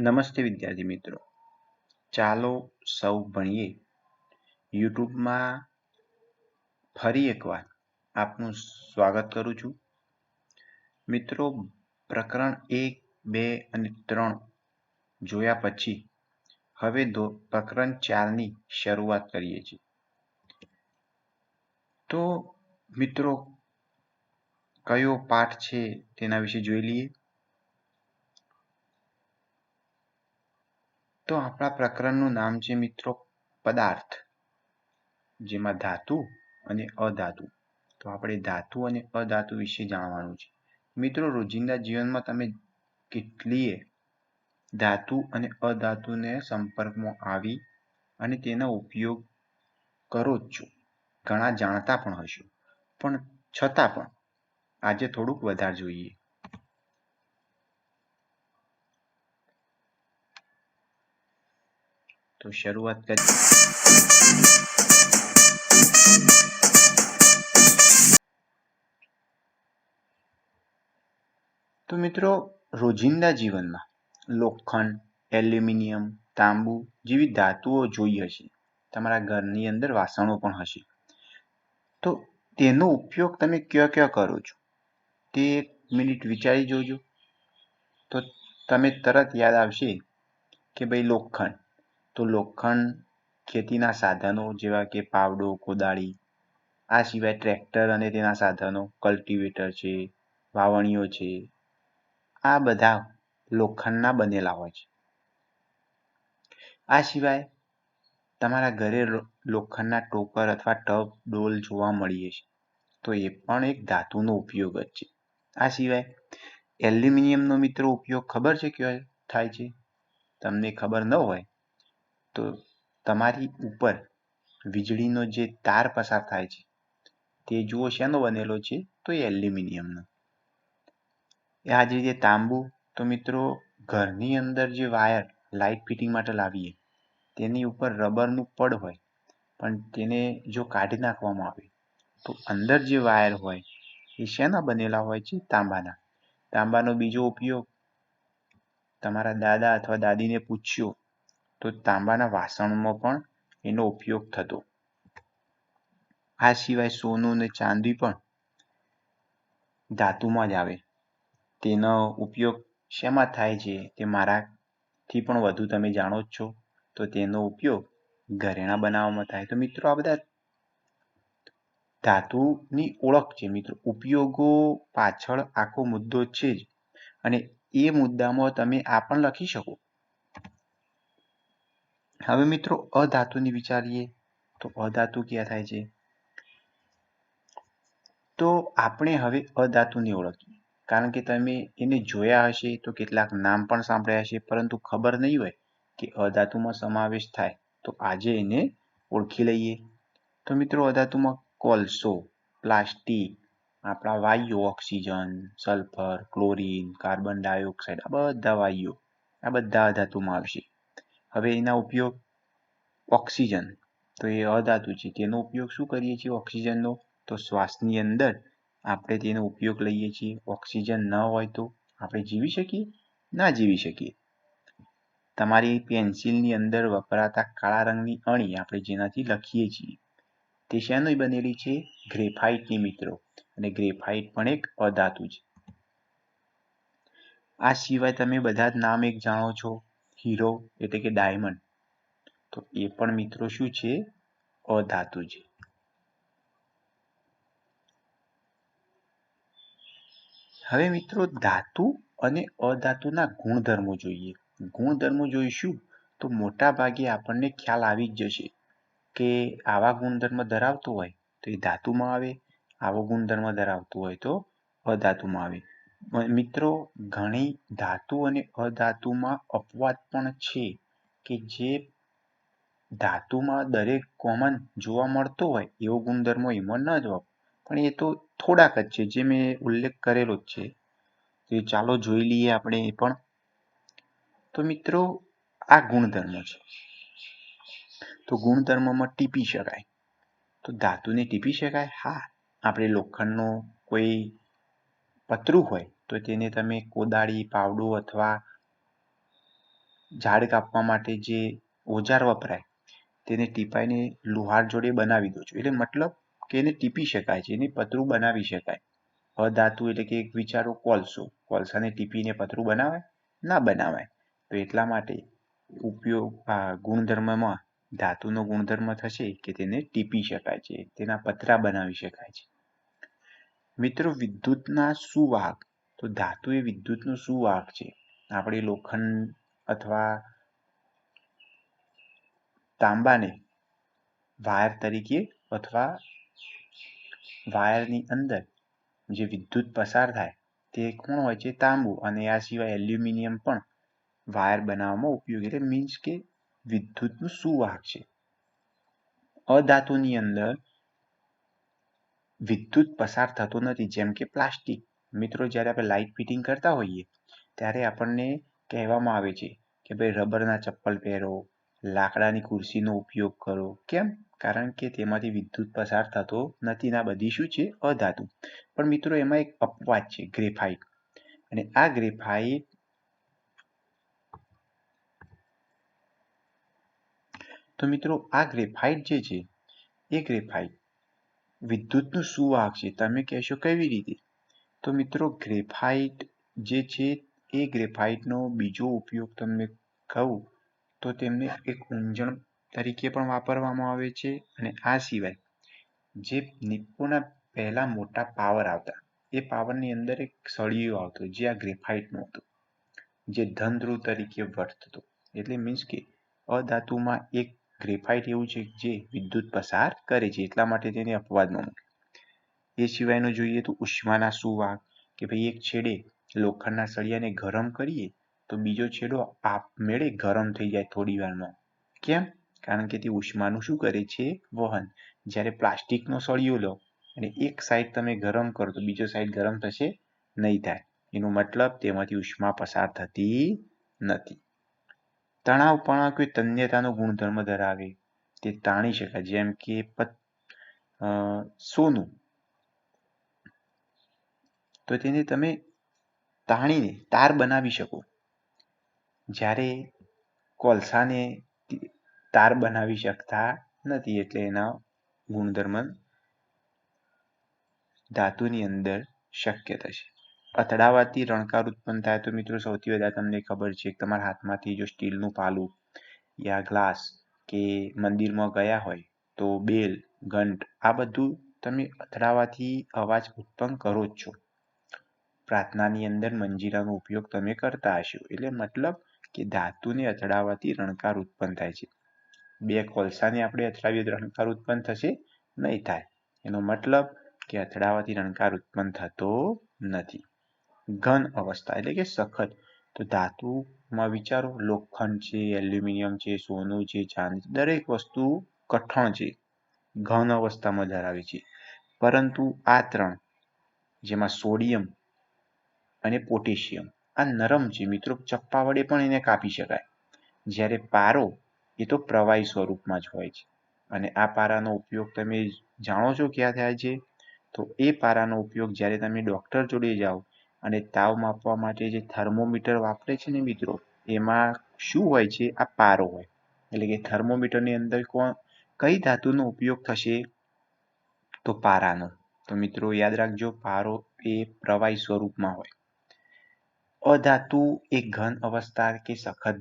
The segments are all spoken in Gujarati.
નમસ્તે વિદ્યાર્થી મિત્રો. ચાલો સૌ ભણીએ. યુટ્યુબમાં ફરી એકવાર આપનું સ્વાગત કરું છું. મિત્રો, પ્રકરણ એક, બે અને ત્રણ જોયા પછી હવે દો, પ્રકરણ ચારની શરૂઆત કરીએ છીએ. તો મિત્રો, કયો પાઠ છે તેના વિશે જોઈ લઈએ. તો આપણા પ્રકરણનું નામ છે મિત્રો પદાર્થ, જેમાં ધાતુ અને અધાતુ. તો આપણે ધાતુ અને અધાતુ વિશે જાણવાનું છે. મિત્રો, રોજિંદા જીવનમાં તમે કેટલીય ધાતુ અને અધાતુને સંપર્કમાં આવી અને તેનો ઉપયોગ કરો જ છો. ઘણા જાણતા પણ હશો. પણ છતાં પણ આજે થોડુંક વધારે જોઈએ. તો શરૂઆત કરી. તો મિત્રો, રોજિંદા જીવનમાં લોખંડ, એલ્યુમિનિયમ, તાંબુ જેવી ધાતુઓ જોઈ હશે તમારા ઘરની અંદર વાસણો પણ હશે. તો તેનો ઉપયોગ તમે ક્યાં ક્યાં કરો છો? તે એક મિનિટ વિચારી જોજો. તો તમે તરત યાદ આવશે કે ભાઈ, લોખંડ તો લોખંડ ખેતીના સાધનો જેવા કે પાવડો, કોદાળી, આ સિવાય ટ્રેક્ટર અને તેના સાધનો, કલ્ટિવેટર છે, વાવણીઓ છે, આ બધા લોખંડના બનેલા હોય છે. આ સિવાય તમારા ઘરે લોખંડના ટોકર અથવા ટબ, ડોલ જોવા મળીએ છે. તો એ પણ એક ધાતુનો ઉપયોગ જ છે. આ સિવાય એલ્યુમિનિયમનો મિત્રો ઉપયોગ ખબર છે કયો થાય છે? તમને ખબર ન હોય તો તમારી ઉપર વીજળીનો જે તાર પસાર થાય છે, તે જુઓ શેનો બનેલો છે? તો એ એલ્યુમિનિયમનો. આ જ રીતે તાંબુ, તો મિત્રો ઘરની અંદર જે વાયર લાઇટ ફિટિંગ માટે લાવીએ, તેની ઉપર રબરનું પડ હોય, પણ તેને જો કાઢી નાખવામાં આવે, તો અંદર જે વાયર હોય, એ શેના બનેલા હોય છે? તાંબાના. તાંબાનો બીજો ઉપયોગ તમારા દાદા અથવા દાદીને પૂછ્યો તો તાંબાના વાસણોમાં પણ એનો ઉપયોગ થતો. આ સિવાય સોનું અને ચાંદી પણ ધાતુમાં જ આવે. તેનો ઉપયોગ શેમાં થાય છે તે મારાથી પણ વધુ તમે જાણો જ છો. તો તેનો ઉપયોગ ઘરેણાં બનાવવામાં થાય. તો મિત્રો આ બધા ધાતુની ઓળખ છે. મિત્રો, ઉપયોગો પાછળ આખો મુદ્દો છે જ. અને એ મુદ્દામાં તમે આ પણ લખી શકો. હવે મિત્રો અધાતુની વિચારીએ, તો અધાતુ ક્યાં થાય છે? તો આપણે હવે અધાતુને ઓળખીએ. કારણ કે તમે એને જોયા હશે તો કેટલાક નામ પણ સાંભળ્યા હશે, પરંતુ ખબર નહીં હોય કે અધાતુમાં સમાવેશ થાય. તો આજે એને ઓળખી લઈએ. તો મિત્રો અધાતુમાં કોલસો, પ્લાસ્ટિક, આપણા વાયુ oxygen, sulphur, chlorine, carbon dioxide, આ બધા વાયુઓ, આ બધા અધાતુમાં આવશે. હવે એના ઉપયોગ ઓક્સિજન. તો એ અધાતુ છે. તેનો ઉપયોગ શું કરીએ છીએ? ઓક્સિજનનો. તો શ્વાસની અંદર આપણે તેનો ઉપયોગ લઈએ છીએ. ઓક્સિજન ન હોય તો આપણે જીવી શકીએ? ના જીવી શકીએ. તમારી પેન્સિલની અંદર વપરાતા કાળા રંગની અણી આપણે જેનાથી લખીએ છીએ. તે શેની બનેલી છે? ગ્રેફાઇટની મિત્રો. અને ગ્રેફાઇટ પણ એક અધાતુ છે. આ સિવાય તમે બધા જ નામ એક જાણો છો. હીરો એટલે કે ડાયમંડ તો એ પણ મિત્રો શું છે? અધાતુ છે. હવે મિત્રો ધાતુ અને અધાતુના ગુણધર્મો જોઈએ. ગુણધર્મો જોઈશું તો મોટા ભાગે આપણને ખ્યાલ આવી જ જશે કે આવા ગુણધર્મ ધરાવતો હોય તો એ ધાતુમાં આવે, આવો ગુણધર્મ ધરાવતું હોય તો અધાતુમાં આવે. મિત્રો, ઘણી ધાતુ અને અધાતુમાં અપવાદ પણ છે કે જે ધાતુમાં દરેક કોમન જોવા મળતો હોય એવો ગુણધર્મો એમાં ન જોવા પણ એ તો થોડાક જ છે જે મેં ઉલ્લેખ કરેલો જ છે. તો ચાલો જોઈ લઈએ આપણે એ પણ. તો મિત્રો, આ ગુણધર્મ છે. તો ગુણધર્મમાં ટીપી શકાય. તો ધાતુને ટીપી શકાય? હા. આપણે લોખંડનો કોઈ પતરું હોય, તો તેને તમે કોદાળી, પાવડો અથવા ઝાડ કાપવા માટે જે ઓજાર વપરાય, તેને ટીપાઈને લુહાર જોડે બનાવી દો છો. એટલે મતલબ કે એને ટીપી શકાય છે, એને પતરું બનાવી શકાય. અધાતુ એટલે કે એક વિચારો કોલસો. કોલસાને ટીપીને પતરું બનાવાય, ના બનાવાય. તો એટલા માટે ઉપયોગ ગુણધર્મમાં, ધાતુનો ગુણધર્મ થશે કે તેને ટીપી શકાય છે, તેના પતરા બનાવી શકાય છે. મિત્રો, વિદ્યુતના સુવાહક. તો ધાતુ એ વિદ્યુતનો સુવાહક છે. આપણે લોખંડ અથવા તાંબાને વાયર તરીકે અથવા વાયરની અંદર જે વિદ્યુત પસાર થાય તે કોણ હોય છે? તાંબુ. અને આ સિવાય એલ્યુમિનિયમ પણ વાયર બનાવવામાં ઉપયોગી એટલે મીન્સ કે વિદ્યુતનું સુવાહક છે. અધાતુની અંદર વિદ્યુત પસાર થતો નથી, જેમ કે પ્લાસ્ટિક. મિત્રો, જ્યારે આપણે લાઇટ ફિટિંગ કરતા હોઈએ, ત્યારે આપણને કહેવામાં આવે છે કે ભાઈ, રબરના ચપ્પલ પહેરો, લાકડાની ખુરશીનો ઉપયોગ કરો. કેમ? કારણ કે તેમાંથી વિદ્યુત પસાર થતો નથી ના બધી શું છે? અધાતુ. પણ મિત્રો, એમાં એક અપવાદ છે, ગ્રેફાઇટ. અને આ ગ્રેફાઇટ તો મિત્રો, આ ગ્રેફાઇટ જે છે, એ ગ્રેફાઇટ વિદ્યુતનું સુવાહક છે? તમે કહેશો કેવી રીતે? તો મિત્રો, ગ્રેફાઇટ જે છે, એ ગ્રેફાઇટનો બીજો ઉપયોગ તમને કહું, તો તેમને એક ઊંજણ તરીકે પણ વાપરવામાં આવે છે અને આ સિવાય જે નિપ્પોના પહેલાં મોટા પાવર આવતા, એ પાવરની અંદર એક સળિયો આવતો, જે આ ગ્રેફાઇટનો હતો, જે ધનધ્રુવ તરીકે વર્તતો. એટલે મીન્સ કે અધાતુમાં એક ગ્રેફાઇટ એવું છે જે વિદ્યુત પસાર કરે છે, એટલા માટે તેને અપવાદમાં મૂકે. એ સિવાયનું જોઈએ તો ઉષ્માના સુવાહક કે ભાઈ એક છેડે લોખંડના સળિયાને ગરમ કરીએ તો બીજો છેડો આપમેળે ગરમ થઈ જાય થોડી વારમાં. કેમ? કારણ કે તે ઉષ્માનું શું કરે છે? વહન. જ્યારે પ્લાસ્ટિકનો સળિયો લો અને એક સાઈડ તમે ગરમ કરો તો બીજો સાઈડ ગરમ થશે નહીં થાય. એનો મતલબ તેમાંથી ઉષ્મા પસાર થતી નથી. તણાવ પણ કોઈ તન્યતાનો ગુણધર્મ ધરાવે. તે તાણી શકાય, જેમ કે સોનું. તો તેને તમે તાણીને તાર બનાવી શકો. જ્યારે કોલસાને તાર બનાવી શકતા નથી, એટલે એના ગુણધર્મ ધાતુની અંદર શક્ય થશે. અથડાવાથી રણકાર ઉત્પન્ન થાય. તો મિત્રો, સૌથી વધારે તમને ખબર છે તમારા હાથમાંથી જો સ્ટીલનું પાલું યા ગ્લાસ કે મંદિરમાં ગયા હોય, તો બેલ, ઘંટ, આ બધું તમે અથડાવાથી અવાજ ઉત્પન્ન કરો જ છો. પ્રાર્થનાની અંદર મંજીરાનો ઉપયોગ તમે કરતા હશો. એટલે મતલબ કે ધાતુને અથડાવાથી રણકાર ઉત્પન્ન થાય છે. બે કોલસાને આપણે અથડાવીએ તો રણકાર ઉત્પન્ન થશે? નહીં થાય. એનો મતલબ કે અથડાવાથી રણકાર ઉત્પન્ન થતો નથી. ઘન અવસ્થા એટલે કે સખત. તો ધાતુમાં વિચારો, લોખંડ છે, એલ્યુમિનિયમ છે, સોનું છે, ચાંદી દરેક વસ્તુ કઠણ છે. ઘન અવસ્થામાં ધરાવે છે. પરંતુ આ ત્રણ, જેમાં સોડિયમ અને પોટેશિયમ, આ નરમ છે. મિત્રો, ચપ્પા વડે પણ એને કાપી શકાય. જ્યારે પારો, એ તો પ્રવાહી સ્વરૂપમાં જ હોય છે. અને આ પારાનો ઉપયોગ તમે જાણો છો ક્યાં થાય છે? તો એ પારાનો ઉપયોગ જ્યારે તમે ડૉક્ટર જોડે જાઓ અને તાવ માપવા માટે જે થર્મોમીટર વાપરે છે ને મિત્રો, એમાં શું હોય છે? આ પારો હોય. એટલે કે થર્મોમીટરની અંદર કોણ, કઈ ધાતુનો ઉપયોગ થશે? તો પારાનો. તો મિત્રો યાદ રાખજો, પારો એ પ્રવાહી સ્વરૂપમાં હોય. અધાતુ એ ઘન અવસ્થા કે સખત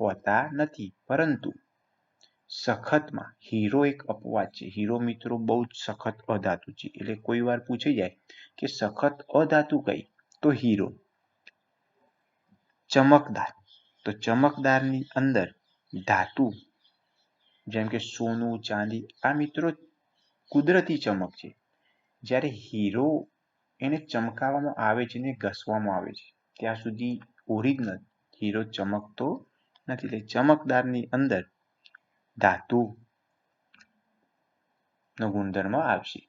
હોતા નથી. પરંતુ સખતમાં હીરો એક અપવાદ છે. હીરો મિત્રો બહુ જ સખત અધાતુ છે. એટલે કોઈ વાર પૂછી જાય કે સખત અધાતુ કઈ? તો હીરો. ચમકદાર. તો ચમકદારની અંદર ધાતુ, જેમ કે સોનું, ચાંદી, આ મિત્રો કુદરતી ચમક છે. જ્યારે હીરો એને ચમકાવવામાં આવે છે ને ઘસવામાં આવે છે, ત્યાં સુધી ઓરિજિનલ હીરો ચમકતો નથી. એટલે ચમકદારની અંદર ધાતુ નો ગુણધર્મ આવશે.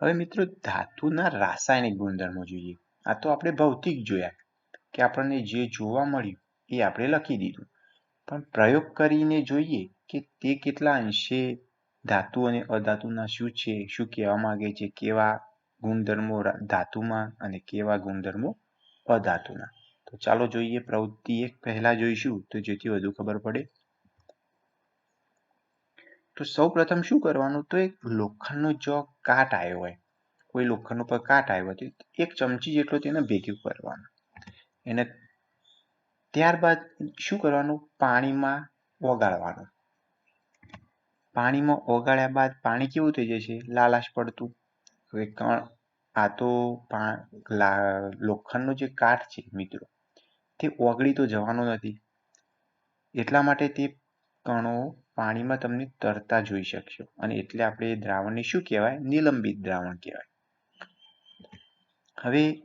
હવે મિત્રો, ધાતુના રાસાયણિક ગુણધર્મો જોઈએ. આ તો આપણે ભૌતિક જોયા કે આપણને જે જોવા મળ્યું એ આપણે લખી દીધું. પણ પ્રયોગ કરીને જોઈએ કે તે કેટલા અંશે ધાતુ અને અધાતુના શું છે, શું કહેવા માંગે છે, કેવા ગુણધર્મો ધાતુમાં અને કેવા ગુણધર્મો અધાતુના તો ચાલો જોઈએ પ્રવૃત્તિ એક પહેલા જોઈશું તો જેથી વધુ ખબર પડે. તો સૌ પ્રથમ શું કરવાનું? તો એક લોખંડનો જો કાટ આવ્યો હોય. કોઈ લોખંડ ઉપર કાટ આવ્યો હોય એક ચમચી જેટલો તેને ભેગું કરવાનું. એને ત્યારબાદ શું કરવાનું? પાણીમાં ઓગાળવાનું. પાણીમાં ઓગાળ્યા બાદ પાણી કેવું થઈ જશે લાલાશ પડતું. હવે આ તો લોખંડનો જે કાટ છે મિત્રો, તે ઓગળી તો જવાનો નથી. એટલા માટે તે કણો પાણીમાં તમને તરતા જોઈ શકશો. અને એટલે આપણે એ દ્રાવણને શું કહેવાય? નિલંબિત દ્રાવણ કહેવાય. હવે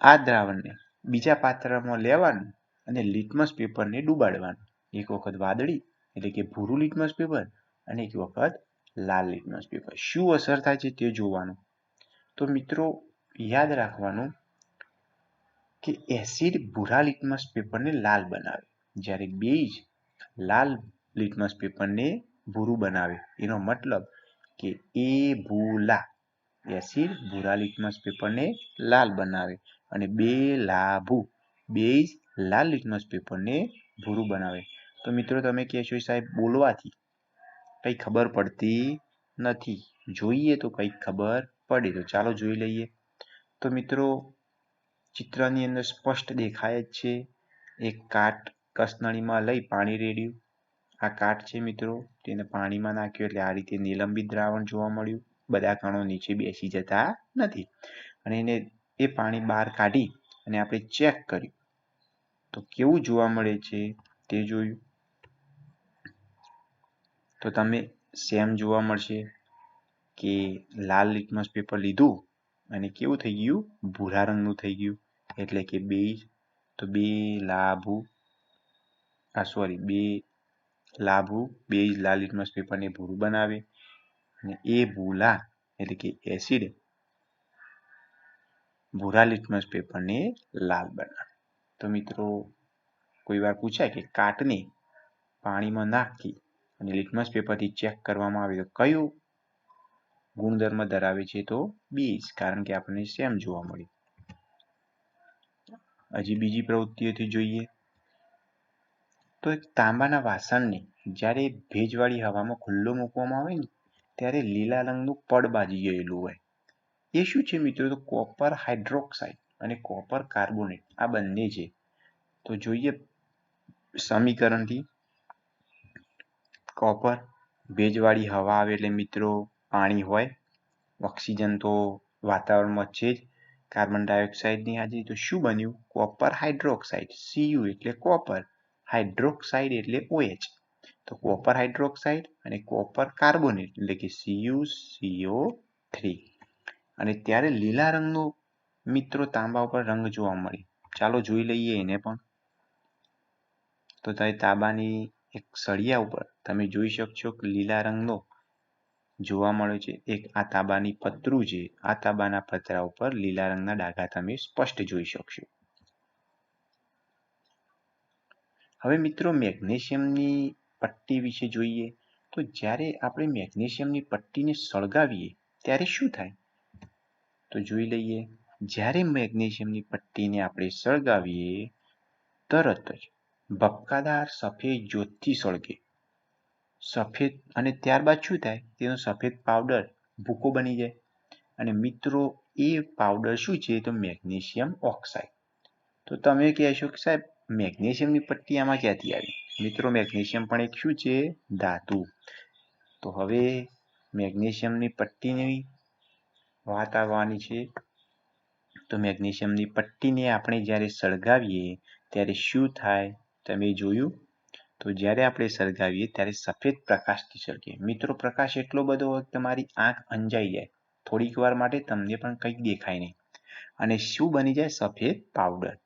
આ દ્રાવણને બીજા પાત્રમાં લેવાનું અને લિટમસ પેપરને ડુબાડવાનું. એક વખત વાદળી, એટલે કે ભૂરું લિટમસ પેપર અને એક વખત લાલ લિટમસ પેપર. શું અસર થાય છે તે જોવાનું. તો મિત્રો, યાદ રાખવાનું કે એસિડ ભૂરા લિટમસ પેપરને લાલ બનાવે. જ્યારે બેઝ લાલ લિટમસ પેપરને ભૂરું બનાવે. એનો મતલબ કે એ ભૂલા એસિડ ભૂરા લિટમસ પેપરને લાલ બનાવે અને બે લાભુ બે લાલ લિટમસ પેપરને ભૂરું બનાવે. તો મિત્રો તમે કહેશો સાહેબ બોલવાથી કંઈ ખબર પડતી નથી. જોઈએ તો કંઈક ખબર પડે. તો ચાલો જોઈ લઈએ. તો મિત્રો ચિત્રની અંદર સ્પષ્ટ દેખાય જ છે. એક કાટ કસનળીમાં લઈ પાણી રેડ્યું. આ કાટ છે મિત્રો, તેને પાણીમાં નાખ્યો એટલે આ રીતે નિલંબિત દ્રાવણ જોવા મળ્યું. બધા કણો નીચે બેસી જતા નથી. અને એને એ પાણી બહાર કાઢી અને આપણે ચેક કર્યું. તો કેવું જોવા મળે છે તે જોયું. તો તમે સેમ જોવા મળશે કે લાલ લિટમસ પેપર લીધું અને કેવું થઈ ગયું? ભૂરા રંગનું થઈ ગયું. એટલે કે બે, તો બે લાભુ, આ સોરી બે લાભુ બે લાલ લિટમસ પેપરને ભૂરું બનાવે અને એ ભૂલા એટલે કે એસિડ ભૂરા લિટમસ પેપરને લાલ બનાવે. તો મિત્રો, કોઈ વાર પૂછાય કે કાટને પાણીમાં નાખી અને લિટમસ પેપરથી ચેક કરવામાં આવે તો કયું ગુણધર્મ ધરાવે છે તો બીજ કારણ કે આપણને સેમ જોવા મળ્યું હજી બીજી પ્રવૃત્તિઓથી જોઈએ તો એક તાંબાના વાસણને જ્યારે ભેજવાળી હવામાં ખુલ્લો મૂકવામાં આવે ને, ત્યારે લીલા રંગનું પડ બાજી ગયેલું હોય. એ શું છે મિત્રો? તો કોપર હાઇડ્રોક્સાઇડ અને કોપર કાર્બોનેટ આ બંને છે. તો જોઈએ સમીકરણથી. કોપર ભેજવાળી હવા આવે એટલે મિત્રો પાણી હોય ઓક્સિજન તો વાતાવરણમાં છે જ. કાર્બન ડાયોક્સાઇડની હાજરી તો શું બન્યું? કોપર હાઇડ્રોક્સાઇડ સીયુ એટલે કોપર હાઇડ્રોક્સાઇડ એટલે ઓએચ. તો કોપર હાઇડ્રોક્સાઇડ અને કોપર કાર્બોનેટ એટલે કે સીયુ સીઓ થ્રી અને ત્યારે લીલા રંગનો મિત્રો તાંબા ઉપર રંગ જોવા મળે. ચાલો જોઈ લઈએ એને પણ. તો તમે તાંબાની એક સળિયા ઉપર તમે જોઈ શકશો કે લીલા રંગનો જોવા મળે છે. એક આ તાંબાની પતરું છે. આ તાંબાના પતરા ઉપર લીલા રંગના ડાઘા તમે સ્પષ્ટ જોઈ શકશો. હવે મિત્રો મેગ્નેશિયમની પટ્ટી વિશે જોઈએ તો જ્યારે આપણે મેગ્નેશિયમની પટ્ટીને સળગાવીએ ત્યારે શું થાય? તો જોઈ લઈએ, જ્યારે મેગ્નેશિયમની પટ્ટીને આપણે સળગાવીએ, તરત જ ભપકાદાર સફેદ જ્યોતથી સળગે. સફેદ અને ત્યારબાદ શું થાય? તેનો સફેદ પાવડર ભૂકો બની જાય. અને મિત્રો, એ પાવડર શું છે? તો મેગ્નેશિયમ ઓક્સાઇડ. તો તમે કહેશો કે સાહેબ મેગ્નેશિયમની પટ્ટી આમાં ક્યાંથી આવી? મિત્રો, મેગ્નેશિયમ પણ એક શું છે? ધાતુ. તો હવે મેગ્નેશિયમની પટ્ટીની વાત આવવાની છે. તો મેગ્નેશિયમની પટ્ટીને આપણે જ્યારે સળગાવીએ, ત્યારે શું થાય? તમે જોયું? તો જ્યારે આપણે સળગાવીએ, ત્યારે સફેદ પ્રકાશથી સળગે મિત્રો, પ્રકાશ એટલો બધો હોય તમારી આંખ અંજાઈ જાય. થોડીક વાર માટે તમને પણ કંઈક દેખાય નહીં. અને શું બની જાય? સફેદ પાવડર.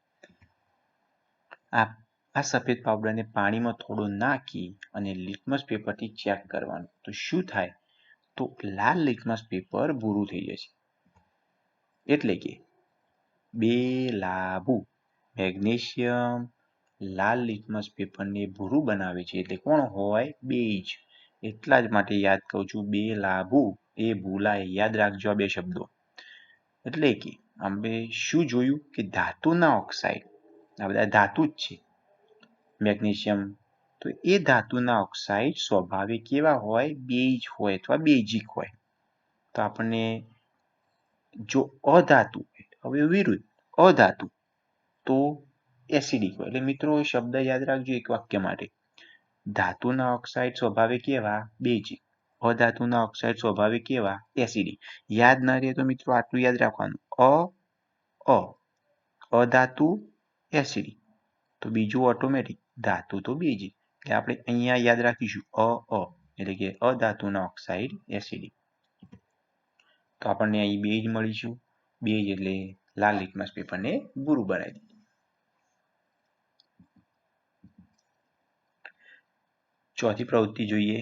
આ આ સફેદ પાવડરને પાણીમાં થોડો નાખી અને લિટમસ પેપરથી ચેક કરવાનું. તો શું થાય? તો લાલ લિટમસ પેપર ભૂરું થઈ જશે. એટલે કે બે લાભુ મેગ્નેશિયમ લાલ લિટમસ પેપરને ભૂરું બનાવે છે. એટલે કોણ હોય? બેજ. એટલા જ માટે યાદ કહું છું, બે લાભુ એ ભૂલાય. યાદ રાખજો આ બે શબ્દો. એટલે કે અમે શું જોયું? કે ધાતુના ઓક્સાઇડ. આ બધા ધાતુ જ છે. મેગ્નેશિયમ તો એ ધાતુના ઓક્સાઇડ સ્વાભાવિક કેવા હોય? બેઝ હોય અથવા બેઝિક હોય. તો આપણને જો અધાતુ હવે વિરુદ્ધ, અધાતુ તો એસિડિક હોય. એટલે મિત્રો શબ્દ યાદ રાખજો એક વાક્ય માટે. ધાતુના ઓક્સાઇડ સ્વાભાવિક કેવા? બેઝિક અધાતુના ઓક્સાઇડ સ્વાભાવિક કેવા? એસિડિક. યાદ ન રહે તો મિત્રો, આટલું યાદ રાખવાનું. અ અ. અધાતુ એસિડિક તો બીજું ઓટોમેટિક ધાતુ તો બેઝિક એટલે આપણે અહીંયા યાદ રાખીશું, અ અ, એટલે કે અધાતુના ઓક્સાઇડ એસિડી તો આપણને અહીં બેઝ મળીશું. બેઝ એટલે લાલ લિટમસ પેપરને બુરું બનાવી દીધું ચોથી પ્રવૃત્તિ જોઈએ.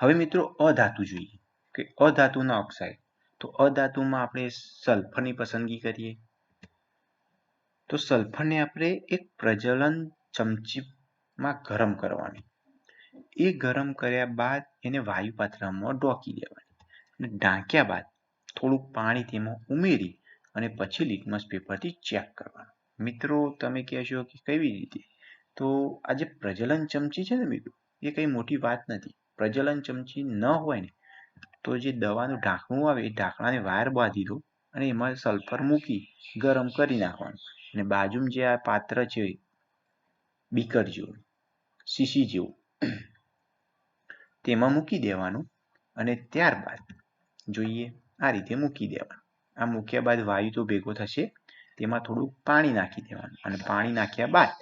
હવે મિત્રો, અધાતુ જોઈએ. કે અધાતુના ઓક્સાઇડ તો અધાતુમાં આપણે સલ્ફરની પસંદગી કરીએ. તો સલ્ફરને આપણે એક પ્રજ્વલન ચમચીમાં ગરમ કરવાની. એ ગરમ કર્યા બાદ એને વાયુ પાત્રમાં ઢોકી દેવાની અને ઢાંક્યા બાદ થોડુંક પાણી તેમાં ઉમેરી અને પછી લિટમસ પેપરથી ચેક કરવાનું. મિત્રો, તમે કહેશો કે કેવી રીતે? તો આ જે પ્રજ્વલન ચમચી છે ને મિત્રો, એ કંઈ મોટી વાત નથી. પ્રજ્વલન ચમચી ન હોય ને, તો જે દવાનું ઢાંકણું આવે, એ ઢાંકણાને વાયર બાંધી દો અને એમાં સલ્ફર મૂકી ગરમ કરી નાખવાનું. અને બાજુમાં જે આ પાત્ર છે, બીકર જેવું, શીશી જેવું, તેમાં મૂકી દેવાનું અને ત્યારબાદ જોઈએ આ રીતે મૂકી દેવાનું. આ મૂક્યા બાદ વાયુ તો ભેગો થશે, તેમાં થોડું પાણી નાખી દેવાનું અને પાણી નાખ્યા બાદ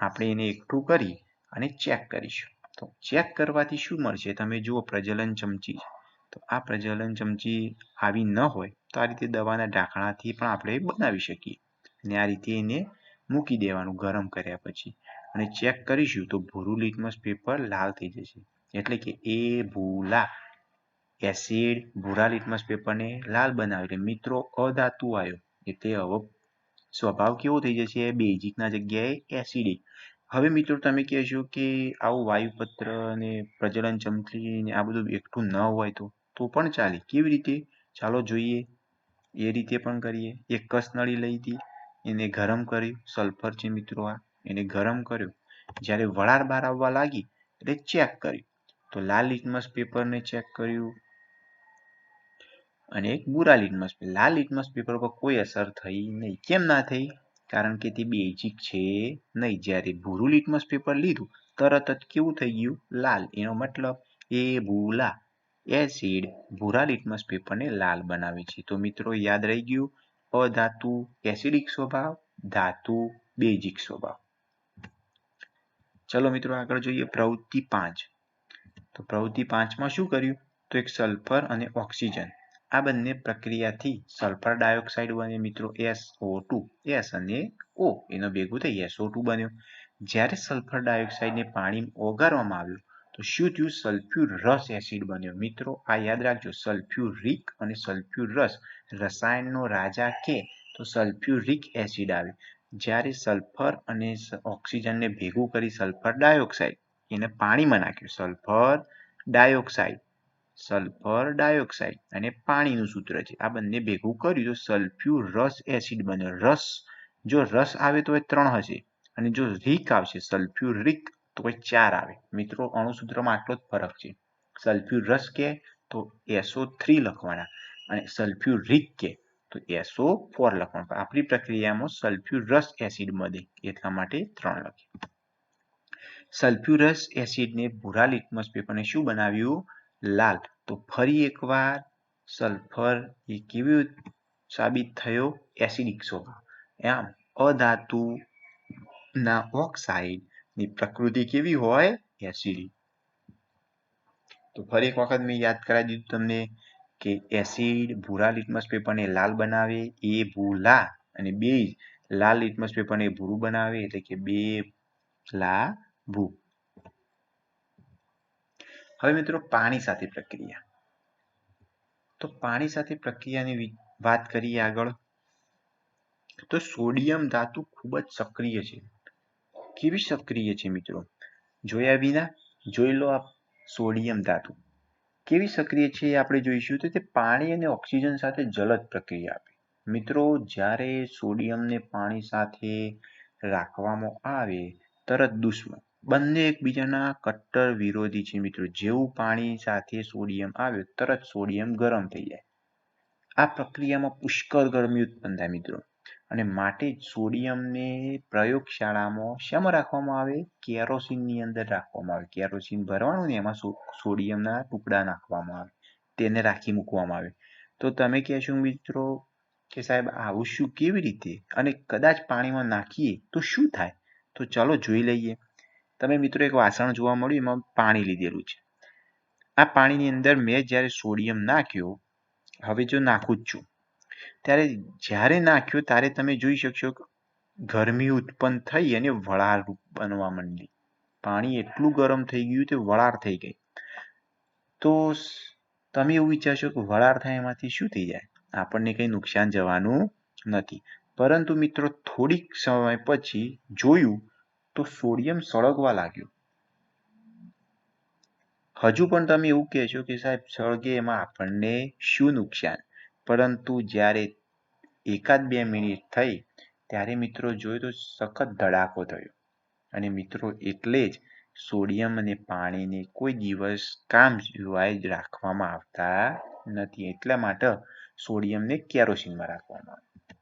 આપણે એને એકઠું કરી અને ચેક કરીશું. તો ચેક કરવાથી શું મળશે? તમે જુઓ પ્રજલન ચમચી તો આ પ્રજલન ચમચી આવી ન હોય તો આ રીતે દવાના ઢાંકણાથી પણ આપણે બનાવી શકીએ. અને આ રીતે એને મૂકી દેવાનું ગરમ કર્યા પછી. અને ચેક કરીશું તો ભૂરું લિટમસ પેપર લાલ થઈ જશે. એટલે કે એ ભૂલા. એસિડ ભૂરા લિટમસ પેપરને લાલ બનાવે એટલે મિત્રો, અધાતુ આવ્યો એટલે હવે સ્વભાવ કેવો થઈ જશે? બેઝિકના જગ્યાએ એસિડિક હવે મિત્રો, તમે કહેશો કે આવું વાયુપત્ર અને પ્રજલન ચમચી ને આ બધું એકઠું ન હોય તો તો પણ ચાલે. કેવી રીતે? ચાલો જોઈએ. એ રીતે પણ કરીએ. એક કસ નળી લઈ હતી. એને ગરમ કર્યું સલ્ફર છે મિત્રો આ, એને ગરમ કર્યો. જ્યારે વરાળ બહાર આવવા લાગી, એટલે ચેક કર્યું. તો લાલ લિટમસ પેપરને ચેક કર્યું. અને એક બુરા લિટમસ પેપર લાલ લિટમસ પેપર પર કોઈ અસર થઈ નહીં. કેમ ના થઈ? કારણ કે તે બેઝિક છે નહીં. જ્યારે ભૂરું લિટમસ પેપર લીધું, તરત જ કેવું થઈ ગયું? લાલ. એનો મતલબ એ ભૂલા. એસિડ ભૂરા લિટમસ પેપરને લાલ બનાવે છે. તો મિત્રો યાદ રહી ગયું? અધાતુ એસિડિક સ્વભાવ, ધાતુ બેઝિક સ્વભાવ. ચલો મિત્રો આગળ જોઈએ પ્રવૃત્તિ પાંચ. તો પ્રવૃત્તિ પાંચમાં શું કર્યું? તો એક સલ્ફર અને ઓક્સિજન. આ બંને પ્રક્રિયાથી સલ્ફર ડાયોક્સાઇડ બને મિત્રો એસઓ ટુ, એસ અને ઓ. એનો ભેગું થઈ એસઓ ટુ બન્યો. જ્યારે સલ્ફર ડાયોક્સાઇડને પાણી ઓગાળવામાં આવ્યું તો શું થયું? સલ્ફ્યુરસ એસિડ બન્યો. મિત્રો, આ યાદ રાખજો. સલ્ફ્યુરિક અને સલ્ફ્યુર રસ રસાયણનો રાજા કે તો સલ્ફ્યુરિક એસિડ આવે. જ્યારે સલ્ફર અને ઓક્સિજનને ભેગું કરી સલ્ફર ડાયોક્સાઇડ, એને પાણીમાં નાખ્યું. સલ્ફર ડાયોક્સાઇડ સલ્ફર ડાયોક્સાઇડ અને પાણીનું સૂત્ર છે. આ બંને ભેગું કર્યું તો સલ્ફ્યુરસ એસિડ બન્યો. રસ, જો રસ આવે તો એ ત્રણ હશે અને જો રીક આવશે સલ્ફ્યુરિક તો એ ચાર આવે. મિત્રો અણુસૂત્રમાં આટલો જ ફરક છે. સલ્ફ્યુરસ કે તો એસો થ્રી લખવાના અને સલ્ફ્યુરિક કે તો એસો ફોર લખવાનું. આપણી પ્રક્રિયામાં સલ્ફ્યુરસ એસિડ મળે એટલા માટે ત્રણ લખ્યું સલ્ફ્યુરસ એસિડને ભૂરા લિટમસ પેપરને શું બનાવ્યું? લાલ. તો ફરી એકવાર સલ્ફર એ કેવી સાબિત થયો? એસિડિક સ્વભાવ. એમ. અધાતુના ઓક્સાઇડ ની પ્રકૃતિ કેવી હોય એસિડિક તો ફરી એક વખત મેં યાદ કરાવી દીધું તમને કે એસિડ ભૂરા લિટમસ પેપરને લાલ બનાવે એ ભૂલા અને બેઝ લાલ લિટમસ પેપરને ભૂરું બનાવે એટલે કે બે લા ભૂ હવે મિત્રો પાણી સાથે પ્રક્રિયા તો પાણી સાથે પ્રક્રિયાની વાત કરીએ આગળ તો સોડિયમ ધાતુ ખૂબ જ સક્રિય છે કેવી સક્રિય છે મિત્રો? જોયા વિના જોઈ લો આપ સોડિયમ ધાતુ કેવી સક્રિય છે એ આપણે જોઈશું તો તે પાણી અને ઓક્સિજન સાથે જલદ પ્રક્રિયા આપે. મિત્રો, જ્યારે સોડિયમને પાણી સાથે રાખવામાં આવે, તરત દુશ્મન બંને એકબીજાના કટ્ટર વિરોધી છે મિત્રો. જેવું પાણી સાથે સોડિયમ આવે, તરત સોડિયમ ગરમ થઈ જાય. આ પ્રક્રિયામાં પુષ્કળ ગરમી ઉત્પન્ન થાય મિત્રો. અને માટે જ સોડિયમને પ્રયોગશાળામાં શેમાં રાખવામાં આવે? કેરોસીનની અંદર રાખવામાં આવે. કેરોસીન ભરવાનું ને એમાં સોડિયમના ટુકડા નાખવામાં આવે. તેને રાખી મૂકવામાં આવે. તો તમે કહેશો મિત્રો કે સાહેબ, આવું શું કેવી રીતે? અને કદાચ પાણીમાં નાખીએ તો શું થાય? તો ચાલો જોઈ લઈએ. તમે મિત્રો એક વાસણ જોવા મળ્યું, એમાં પાણી લીધેલું છે. આ પાણીની અંદર મેં જ્યારે સોડિયમ નાખ્યો, હવે જો નાખું જ છું. ત્યારે જ્યારે નાખ્યો ત્યારે તમે જોઈ શકશો ગરમી ઉત્પન્ન થઈ અને વરાળ બનવા માંડી. પાણી એટલું ગરમ થઈ ગયું તે વરાળ થઈ ગઈ. તો તમે એવું વિચારશો કે વરાળ થાય એમાંથી શું થઈ જાય? આપણને કંઈ નુકસાન જવાનું નથી. પરંતુ મિત્રો થોડીક સમય પછી જોયું તો સોડિયમ સળગવા લાગ્યું. હજુ પણ તમે એવું કહેશો કે સાહેબ સળગે એમાં આપણને શું નુકસાન? પરંતુ જ્યારે એકાદ બે મિનિટ થઈ, ત્યારે મિત્રો જોયું તો સખત ધડાકો થયો. અને મિત્રો એટલે જ સોડિયમ અને પાણીને કોઈ દિવસ કામ સિવાય જ રાખવામાં આવતા નથી. એટલા માટે સોડિયમને કેરોસીનમાં રાખવામાં આવે.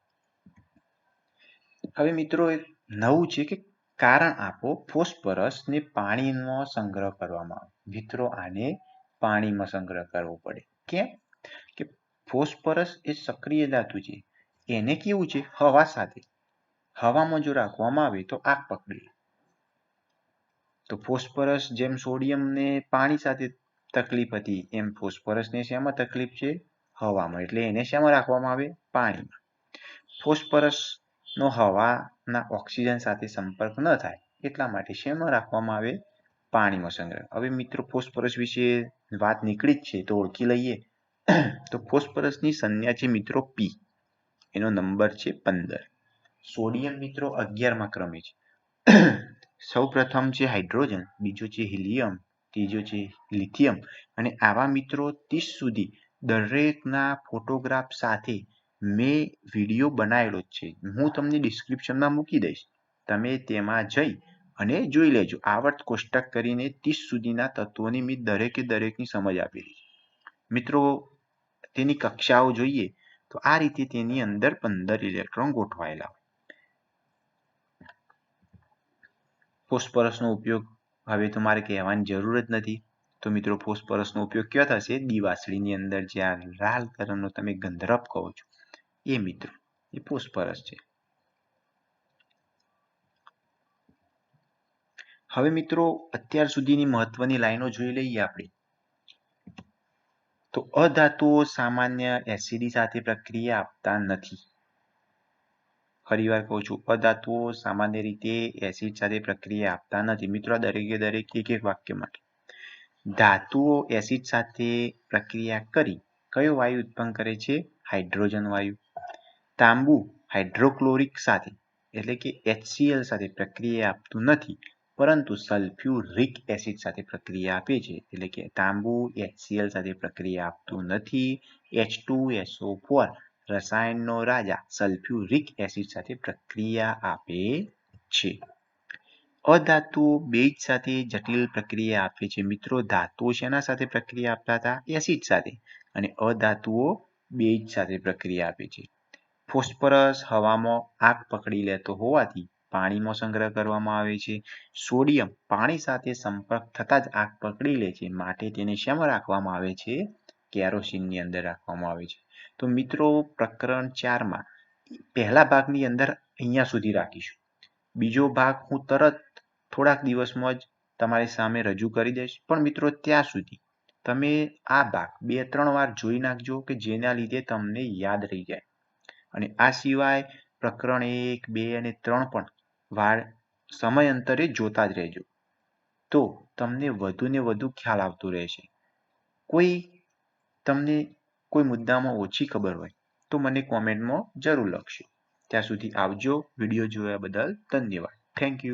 હવે મિત્રો એક નવું છે કે કારણ આપો ફોસ્ફરસને પાણીમાં સંગ્રહ કરવામાં આવે. મિત્રો આને પાણીમાં સંગ્રહ કરવો પડે. કેમ? ફોસ્ફરસ એ સક્રિય ધાતુ છે. એને કેવું છે? હવા સાથે. હવામાં જો રાખવામાં આવે તો આગ પકડી. તો ફોસ્ફરસ જેમ સોડિયમને પાણી સાથે તકલીફ હતી, એમ ફોસ્ફરસને શેમાં તકલીફ છે? હવામાં. એટલે એને શેમાં રાખવામાં આવે? પાણીમાં. ફોસ્ફરસનો હવાના ઓક્સિજન સાથે સંપર્ક ન થાય એટલા માટે શેમાં રાખવામાં આવે? પાણીમાં સંગ્રહ. હવે મિત્રો, ફોસ્ફરસ વિશે વાત નીકળી જ છે તો ઓળખી લઈએ. તો ફોસ્ફરસની સંજ્ઞા છે મિત્રો પી એનો નંબર છે પંદર. સોડિયમ મિત્રો અગિયારમાં ક્રમે છે. સૌ પ્રથમ છે હાઇડ્રોજન, બીજો છે હિલિયમ, ત્રીજો છે લિથિયમ અને આવા મિત્રો ત્રીસ સુધી દરેકના ફોટોગ્રાફ સાથે મેં વીડિયો બનાવેલો જ છે. હું તમને ડિસ્ક્રિપ્શનમાં મૂકી દઈશ. તમે તેમાં જઈ અને જોઈ લેજો. આવર્ત કોષ્ટક કરીને ત્રીસ સુધીના તત્વોની મેં દરેકે દરેકની સમજ આપેલી મિત્રો તેની કક્ષાઓ જોઈએ તો આ રીતે તેની અંદર પંદર ઇલેક્ટ્રોન ગોઠવાયેલા હોય. ફોસ્ફરસનો ઉપયોગ હવે તમારે કહેવાની જરૂર જ નથી. તો મિત્રો, ફોસ્ફરસનો ઉપયોગ ક્યાં થશે? દિવાસળીની અંદર, જ્યાં લાલ કલરનો તમે ગંધરપ કહો છો. એ મિત્રો, એ ફોસ્ફરસ છે. હવે મિત્રો, અત્યાર સુધીની મહત્વની લાઈનો જોઈ લઈએ આપણે. તો અધાતુઓ સામાન્ય એસિડી સાથે પ્રક્રિયા આપતા નથી. ફરીવાર કહું છું, અધાતુઓ સામાન્ય રીતે એસિડ સાથે પ્રક્રિયા આપતા નથી. મિત્રો, દરેકે દરેક એક એક વાક્ય માટે. ધાતુઓ એસિડ સાથે પ્રક્રિયા કરી કયો વાયુ ઉત્પન્ન કરે છે? હાઇડ્રોજન વાયુ. તાંબુ હાઇડ્રોક્લોરિક સાથે, એટલે કે HCl સાથે પ્રક્રિયા આપતું નથી. પરંતુ સલ્ફ્યુરિક એસિડ સાથે પ્રક્રિયા આપે છે, એટલે કે તાંબુ HCl સાથે પ્રક્રિયા આપતું નથી. H2SO4 રસાયણનો રાજા સલ્ફ્યુરિક એસિડ સાથે પ્રક્રિયા આપે છે. અધાતુઓ બેજ સાથે જટિલ પ્રક્રિયા આપે છે. મિત્રો, ધાતુઓ શેના સાથે પ્રક્રિયા આપતા હતા? એસિડ સાથે. અને અધાતુઓ બેજ સાથે પ્રક્રિયા આપે છે. ફોસ્ફરસ હવામાં આગ પકડી લેતો હોવાથી પાણીમાં સંગ્રહ કરવામાં આવે છે. સોડિયમ પાણી સાથે સંપર્ક થતા જ આગ પકડી લે છે. માટે તેને શેમાં રાખવામાં આવે છે? કેરોસીનની અંદર રાખવામાં આવે છે. તો મિત્રો, પ્રકરણ ચારમાં, પહેલા ભાગની અંદર અહીંયા સુધી રાખીશું. બીજો ભાગ હું તરત થોડાક દિવસમાં જ તમારી સામે રજૂ કરી દઈશ. પણ મિત્રો, ત્યાં સુધી તમે આ ભાગ બે ત્રણ વાર જોઈ નાખજો કે જેના લીધે તમને યાદ રહી જાય. અને આ સિવાય પ્રકરણ એક, બે અને ત્રણ પણ વાર સમયાંતરે જોતા જ રહેજો. તો તમને વધુ ને વધુ ખ્યાલ આવતો રહેશે. કોઈ તમને કોઈ મુદ્દામાં ઓછી ખબર હોય, તો મને કોમેન્ટમાં જરૂર લખશો ત્યાં સુધી આવજો. વીડિયો જોયા બદલ ધન્યવાદ. Thank you